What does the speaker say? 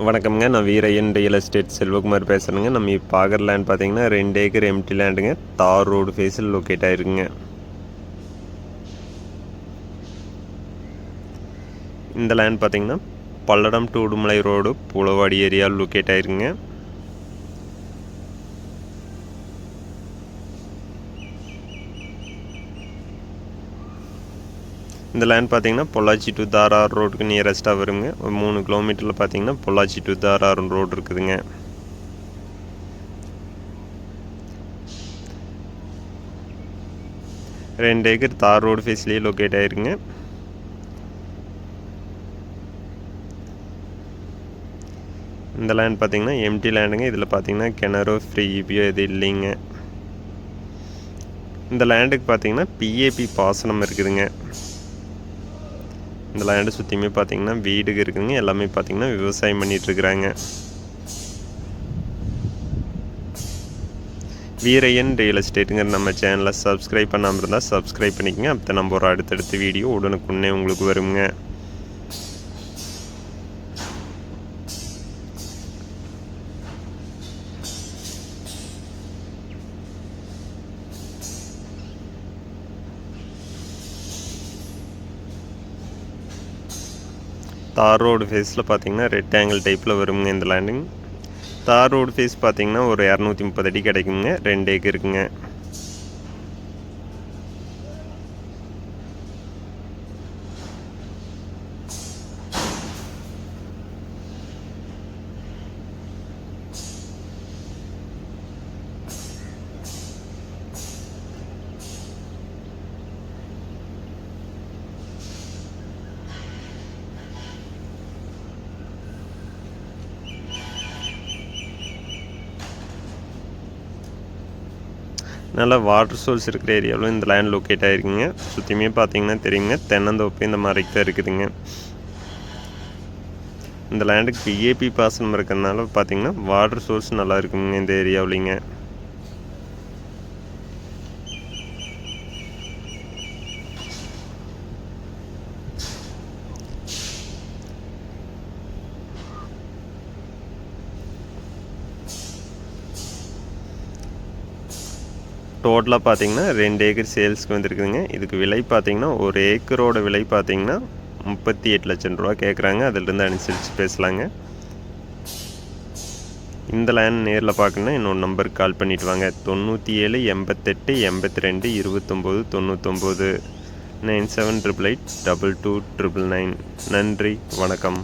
வணக்கம்ங்க. நான் Veeraiyan real estate Selvakumar பேசுகிறேங்க நம்ம இப்போ ஆகர் லேண்ட் பார்த்தீங்கன்னா ரெண்டு ஏக்கர் எம்டி லேண்டுங்க தார் ரோடு ஃபேஸில் லொக்கேட் ஆகிருக்குங்க இந்த லேண்ட் பார்த்தீங்கன்னா பல்லடம் டு உடுமலை ரோடு புலவாடி ஏரியாவில் லொக்கேட் ஆகிருக்குங்க இந்த லேண்ட் பார்த்தீங்கன்னா பொள்ளாச்சி டு தாரார் ரோடுக்கு நியரஸ்ட்டாக வருங்க. ஒரு மூணு கிலோமீட்டரில் பார்த்தீங்கன்னா பொள்ளாச்சி டு தாரார் ரோடு இருக்குதுங்க. ரெண்டு ஏக்கர் தார் ரோடு ஃபேஸ்லேயே லொக்கேட் ஆயிருக்குங்க இந்த லேண்ட் பார்த்தீங்கன்னா எம்டி லேண்டுங்க இதில் பார்த்தீங்கன்னா கிணறோ ஃப்ரீ இபியோ இது இல்லைங்க. இந்த லேண்டுக்கு பார்த்தீங்கன்னா பிஏபி பாசனம் இருக்குதுங்க. இந்த லேண்டு சுற்றியுமே பார்த்தீங்கன்னா வீடுங்க இருக்குதுங்க. எல்லாமே பார்த்தீங்கன்னா விவசாயம் பண்ணிகிட்ருக்குறாங்க வீரையன் ரியல் எஸ்டேட்டுங்கிற நம்ம சேனலை சப்ஸ்கிரைப் பண்ணாமல் இருந்தால் சப்ஸ்கிரைப் பண்ணிக்கோங்க. அப்போ நம்ம ஒரு அடுத்தடுத்த வீடியோ உடனுக்குன்னே உங்களுக்கு வருங்க. தார் ரோடு ஃபேஸில் பார்த்தீங்கன்னா ரெட் ஆங்கிள் டைப்பில் வருங்க இந்த லேண்டிங் தார் ரோடு ஃபேஸ் பார்த்தீங்கன்னா ஒரு இரநூத்தி முப்பது அடி கிடைக்குங்க. ரெண்டு ஏக்கு இருக்குங்க. நல்ல வாட்டர் சோர்ஸ் இருக்கிற ஏரியாவில் இந்த லேண்ட் லொக்கேட் ஆகிருக்குங்க சுற்றியுமே பார்த்தீங்கன்னா தெரியுங்க. தென்னந்தோப்பு இந்த மாதிரி தான் இருக்குதுங்க. இந்த லேண்டுக்கு பிஏபி பாசனம் இருக்கிறதுனால பார்த்தீங்கன்னா வாட்டர் சோர்ஸ் நல்லா இருக்குங்க இந்த ஏரியாவிலிங்க. டோட்டலாக பார்த்தீங்கன்னா ரெண்டு ஏக்கர் சேல்ஸ்க்கு வந்துருக்குதுங்க. இதுக்கு விலை பார்த்தீங்கன்னா ஒரு ஏக்கரோட விலை பார்த்தீங்கன்னா முப்பத்தி எட்டு லட்சம் ரூபா கேட்குறாங்க அதிலிருந்து அனுசரித்து பேசலாங்க. இந்த லேண்ட் நேரில் பார்க்கணுன்னா என்னோடய நம்பருக்கு கால் பண்ணிட்டு வாங்க. தொண்ணூற்றி ஏழு எண்பத்தெட்டு எண்பத்தி ரெண்டு இருபத்தொம்போது தொண்ணூத்தொம்போது. Nine seven triple eight double two triple nine நன்றி வணக்கம்.